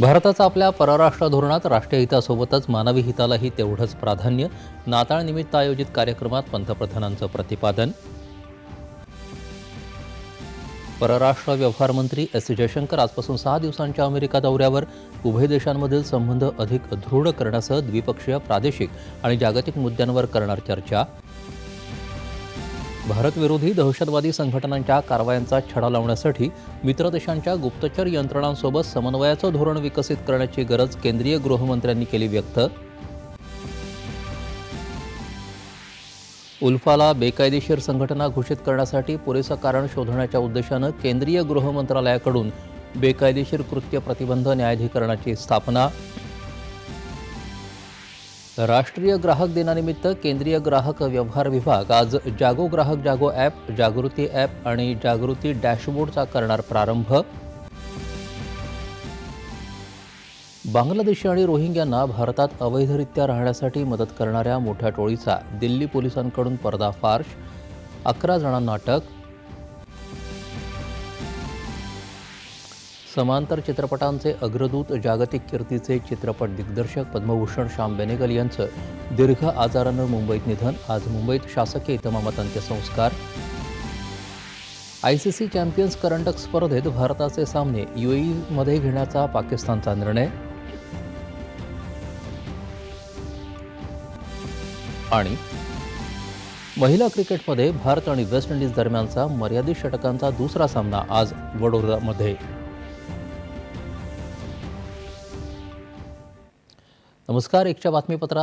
भारताचं आपल्या परराष्ट्र धोरणात राष्ट्रीय हितासोबतच मानवी हितालाही तेवढंच प्राधान्य. नाताळनिमित्त आयोजित कार्यक्रमात पंतप्रधानांचं प्रतिपादन. परराष्ट्र व्यवहार मंत्री एस जयशंकर आजपासून सहा दिवसांच्या अमेरिका दौऱ्यावर उभय देशांमधील संबंध अधिक दृढ करण्यासह द्विपक्षीय प्रादेशिक आणि जागतिक मुद्द्यांवर करणार चर्चा. भारतविरोधी दहशतवादी संघटनांच्या कारवायांचा छडा लावण्यासाठी मित्र देशांच्या गुप्तचर यंत्रणांसोबत समन्वयाचं धोरण विकसित करण्याची गरज केंद्रीय गृहमंत्र्यांनी केली व्यक्त. उल्फाला बेकायदेशीर संघटना घोषित करण्यासाठी पुरेसं कारण शोधण्याच्या उद्देशानं केंद्रीय गृहमंत्रालयाकडून बेकायदेशीर कृत्य प्रतिबंध न्यायाधिकरणाची स्थापना राष्ट्रीय ग्राहक दिनानिमित्त केंद्रीय ग्राहक व्यवहार विभाग आज जागो ग्राहक जागो ॲप जागृती ॲप आणि जागृती डॅशबोर्डचा करणार प्रारंभ. बांगलादेशी आणि रोहिंग्यांना भारतात अवैधरित्या राहण्यासाठी मदत करणाऱ्या मोठ्या टोळीचा दिल्ली पोलिसांकडून पर्दाफाश. अकरा जणांना अटक. समांतर चित्रपटांचे अग्रदूत जागतिक कीर्तीचे चित्रपट दिग्दर्शक पद्मभूषण श्याम बेनेगल यांचं दीर्घ आजारानं मुंबईत निधन आज मुंबईत शासकीय इतमामात अंत्यसंस्कार आय सी सी चॅम्पियन्स करंडक स्पर्धेत भारताचे सामने युएईमध्ये घेण्याचा पाकिस्तानचा निर्णय. आणि महिला क्रिकेटमध्ये भारत आणि वेस्ट इंडिज दरम्यानचा मर्यादित षटकांचा दुसरा सामना आज वडोदरामध्ये. नमस्कार एकच्या बातमीपत्रात